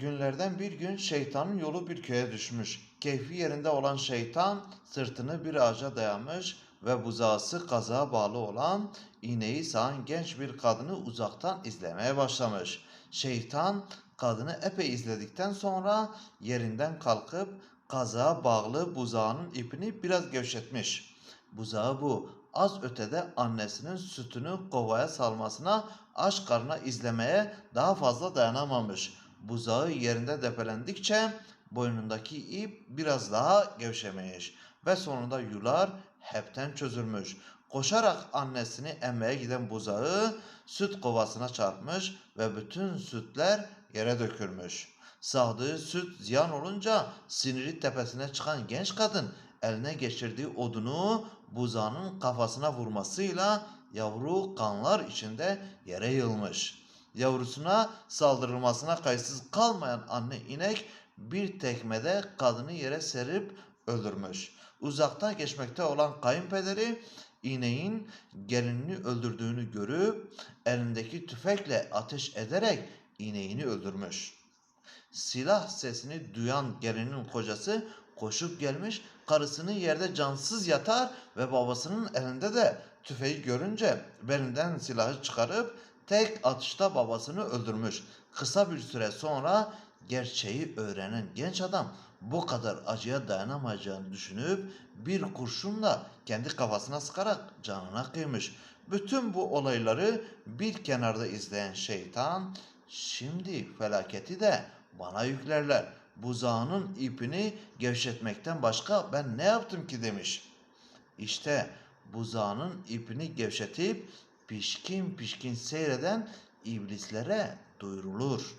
Günlerden bir gün şeytanın yolu bir köye düşmüş. Keyfi yerinde olan şeytan sırtını bir ağaca dayamış ve buzağısı kazığa bağlı olan iğneyi sağan genç bir kadını uzaktan izlemeye başlamış. Şeytan kadını epey izledikten sonra yerinden kalkıp kazığa bağlı buzağının ipini biraz gevşetmiş. Buzağı bu az ötede annesinin sütünü kovaya salmasına aç karnına izlemeye daha fazla dayanamamış. Buzağı yerinde depelendikçe boynundaki ip biraz daha gevşemiş ve sonunda yular hepten çözülmüş. Koşarak annesini emmeye giden buzağı süt kovasına çarpmış ve bütün sütler yere dökülmüş. Sağdığı süt ziyan olunca siniri tepesine çıkan genç kadın eline geçirdiği odunu buzağının kafasına vurmasıyla yavru kanlar içinde yere yığılmış. Yavrusuna saldırılmasına kayıtsız kalmayan anne inek bir tekmede kadını yere serip öldürmüş. Uzaktan geçmekte olan kayınpederi ineğin gelinini öldürdüğünü görüp elindeki tüfekle ateş ederek ineğini öldürmüş. Silah sesini duyan gelinin kocası koşup gelmiş, karısını yerde cansız yatar ve babasının elinde de tüfeği görünce belinden silahı çıkarıp tek atışta babasını öldürmüş. Kısa bir süre sonra gerçeği öğrenen genç adam bu kadar acıya dayanamayacağını düşünüp bir kurşunla kendi kafasına sıkarak canına kıymış. Bütün bu olayları bir kenarda izleyen şeytan şimdi felaketi de bana yüklerler. Buzağının ipini gevşetmekten başka ben ne yaptım ki demiş. İşte buzağının ipini gevşetip pişkin pişkin seyreden iblislere duyurulur.